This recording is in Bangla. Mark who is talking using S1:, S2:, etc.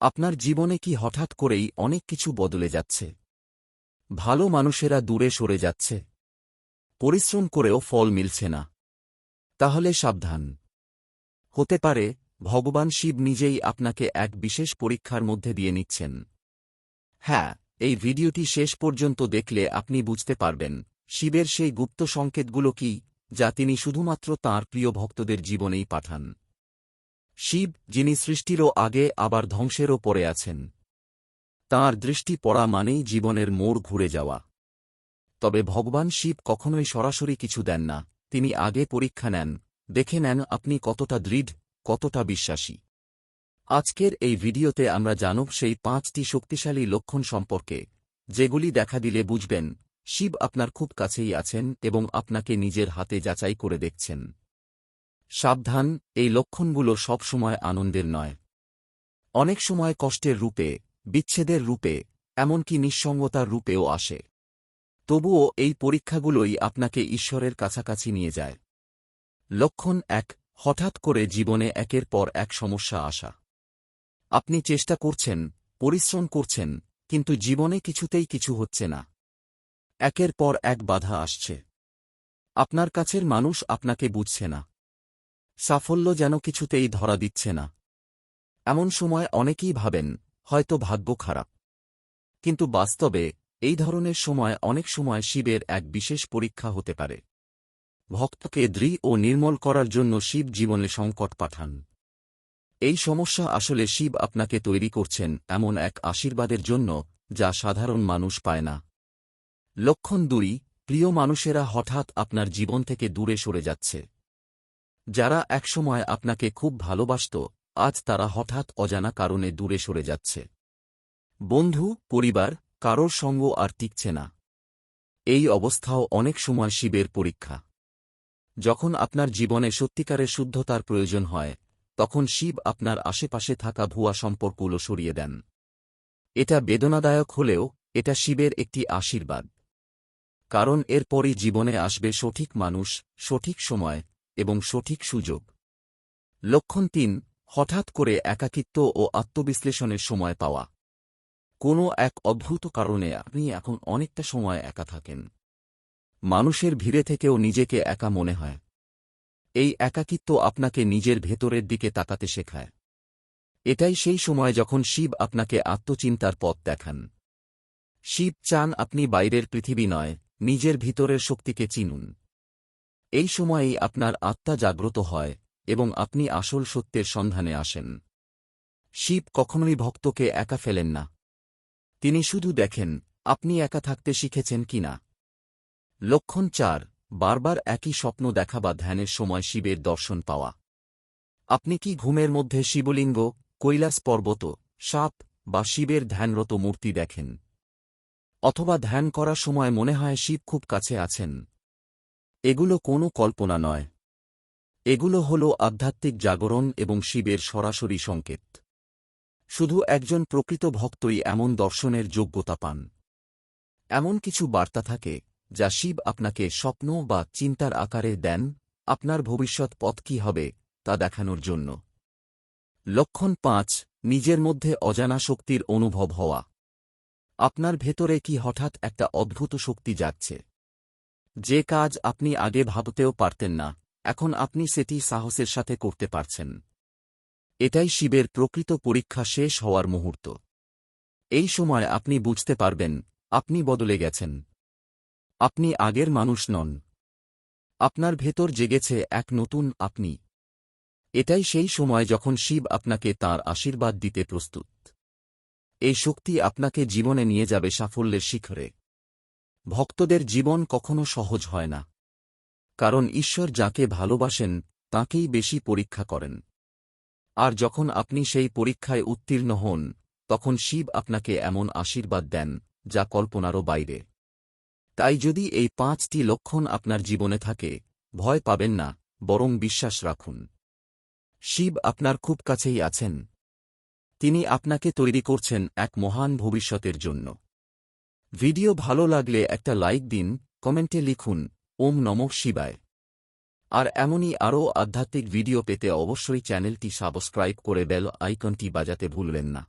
S1: আপনার জীবনে কি হঠাৎ করেই অনেক কিছু বদলে যাচ্ছে? ভালো মানুষেরা দূরে সরে যাচ্ছে। পরিশ্রম করেও ফল মিলছে না। তাহলে সাবধান। হতে পারে, ভগবান শিব নিজেই আপনাকে এক বিশেষ পরীক্ষার মধ্যে দিয়ে নিচ্ছেন। হ্যাঁ এই ভিডিওটি শেষ পর্যন্ত দেখলে আপনি বুঝতে পারবেন, শিবের সেই গুপ্ত সংকেতগুলো কি, যা তিনি শুধুমাত্র তাঁর প্রিয় ভক্তদের জীবনেই পাঠান। শিব, যিনি সৃষ্টিরও আগে, আবার ধ্বংসেরও পরে আছেন। তাঁর দৃষ্টি পড়া মানেই জীবনের মোড় ঘুরে যাওয়া। তবে ভগবান শিব কখনোই সরাসরি কিছু দেন না। তিনি আগে পরীক্ষা নেন, দেখে নেন আপনি কতটা দৃঢ়, কতটা বিশ্বাসী। আজকের এই ভিডিওতে আমরা জানব সেই পাঁচটি শক্তিশালী লক্ষণ সম্পর্কে, যেগুলি দেখা দিলে বুঝবেন, শিব আপনার খুব কাছেই আছেন এবং আপনাকে নিজের হাতে যাচাই করে দেখছেন। সাবধান, এই লক্ষণগুলো সবসময় আনন্দের নয়। অনেক সময় কষ্টের রূপে, বিচ্ছেদের রূপে, এমনকি নিঃসঙ্গতার রূপেও আসে। তবুও এই পরীক্ষাগুলোই আপনাকে ঈশ্বরের কাছাকাছি নিয়ে যায়। লক্ষণ এক, হঠাৎ করে জীবনে একের পর এক সমস্যা আসা। আপনি চেষ্টা করছেন, পরিশ্রম করছেন, কিন্তু জীবনে কিছুতেই কিছু হচ্ছে না। একের পর এক বাধা আসছে। আপনার কাছের মানুষ আপনাকে বুঝছে না। সাফল্য যেন কিছুতেই ধরা দিচ্ছে না। এমন সময় অনেকেই ভাবেন, হয়তো ভাগ্য খারাপ। কিন্তু বাস্তবে, এই ধরনের সময় অনেক সময় শিবের এক বিশেষ পরীক্ষা হতে পারে। ভক্তকে দৃঢ় ও নির্মল করার জন্য শিব জীবনে সংকট পাঠান। এই সমস্যা আসলে শিব আপনাকে তৈরি করছেন এমন এক আশীর্বাদের জন্য যা সাধারণ মানুষ পায় না। লক্ষণ দুই, প্রিয় মানুষেরা হঠাৎ আপনার জীবন থেকে দূরে সরে যাচ্ছে। যারা একসময় আপনাকে খুব ভালোবাসত, আজ তারা হঠাৎ অজানা কারণে দূরে সরে যাচ্ছে। বন্ধু, পরিবার, কারোর সঙ্গ আর টিকছে না। এই অবস্থাও অনেক সময় শিবের পরীক্ষা। যখন আপনার জীবনে সত্যিকারের শুদ্ধতার প্রয়োজন হয়, তখন শিব আপনার আশেপাশে থাকা ভুয়া সম্পর্কগুলো সরিয়ে দেন। এটা বেদনাদায়ক হলেও, এটা শিবের একটি আশীর্বাদ। কারণ এরপরই জীবনে আসবে সঠিক মানুষ, সঠিক সময় এবং সঠিক সুযোগ। লক্ষণ তিন, হঠাৎ করে একাকিত্ব ও আত্মবিশ্লেষণের সময় পাওয়া। কোনো এক অদ্ভুত কারণে আপনি এখন অনেকটা সময় একা থাকেন। মানুষের ভিড়ে থেকেও নিজেকে একা মনে হয়। এই একাকিত্ব আপনাকে নিজের ভেতরের দিকে তাকাতে শেখায়। এটাই সেই সময় যখন শিব আপনাকে আত্মচিন্তার পথ দেখান। শিব চান আপনি বাইরের পৃথিবী নয়, নিজের ভিতরের শক্তিকে চিনুন। এই সময়েই আপনার আত্মা জাগ্রত হয় এবং আপনি আসল সত্যের সন্ধানে আসেন। শিব কখনোই ভক্তকে একা ফেলেন না। তিনি শুধু দেখেন, আপনি একা থাকতে শিখেছেন কিনা লক্ষণ চার, বারবার একই স্বপ্ন দেখা বা ধ্যানের সময় শিবের দর্শন পাওয়া। আপনি কি ঘুমের মধ্যে শিবলিঙ্গ, কৈলাস পর্বত, সাপ বা শিবের ধ্যানরত মূর্তি দেখেন? অথবা ধ্যান করার সময় মনে হয় শিব খুব কাছে আছেন। এগুলো কোনো কল্পনা নয়। এগুলো হল আধ্যাত্মিক জাগরণ এবং শিবের সরাসরি সংকেত। শুধু একজন প্রকৃত ভক্তই এমন দর্শনের যোগ্যতা পান। এমন কিছু বার্তা থাকে, যা শিব আপনাকে স্বপ্ন বা চিন্তার আকারে দেন, আপনার ভবিষ্যৎ পথ কি হবে, তা দেখানোর জন্য। লক্ষণ পাঁচ, নিজের মধ্যে অজানা শক্তির অনুভব হওয়া। আপনার ভেতরে কি হঠাৎ একটা অদ্ভুত শক্তি যাচ্ছে যে কাজ আপনি আগে ভাবতেও পারতেন না, এখন আপনি সেটি সাহসের সাথে করতে পারছেন। এটাই শিবের প্রকৃত পরীক্ষা শেষ হওয়ার মুহূর্ত। এই সময় আপনি বুঝতে পারবেন, আপনি বদলে গেছেন। আপনি আগের মানুষ নন। আপনার ভেতর জেগেছে এক নতুন আপনি। এটাই সেই সময় যখন শিব আপনাকে তার আশীর্বাদ দিতে প্রস্তুত। এই শক্তি আপনাকে জীবনে নিয়ে যাবে সাফল্যের শিখরে। ভক্তদের জীবন কখনো সহজ হয় না। কারণ ঈশ্বর যাকে ভালোবাসেন, তাকেই বেশি পরীক্ষা করেন। আর যখন আপনি সেই পরীক্ষায় উত্তীর্ণ হন, তখন শিব আপনাকে এমন আশীর্বাদ দেন, যা কল্পনারও বাইরে। তাই যদি এই পাঁচটি লক্ষণ আপনার জীবনে থাকে, ভয় পাবেন না, বরং বিশ্বাস রাখুন। শিব আপনার খুব কাছেই আছেন। তিনি আপনাকে তৈরি করছেন এক মহান ভবিষ্যতের জন্য। ভিডিও ভালো লাগলে একটা লাইক দিন, কমেন্টে লিখুন, ওম নমঃ শিবায়। আর এমনই আরও আধ্যাত্মিক ভিডিও পেতে অবশ্যই চ্যানেলটি সাবস্ক্রাইব করে বেল আইকনটি বাজাতে ভুলবেন না।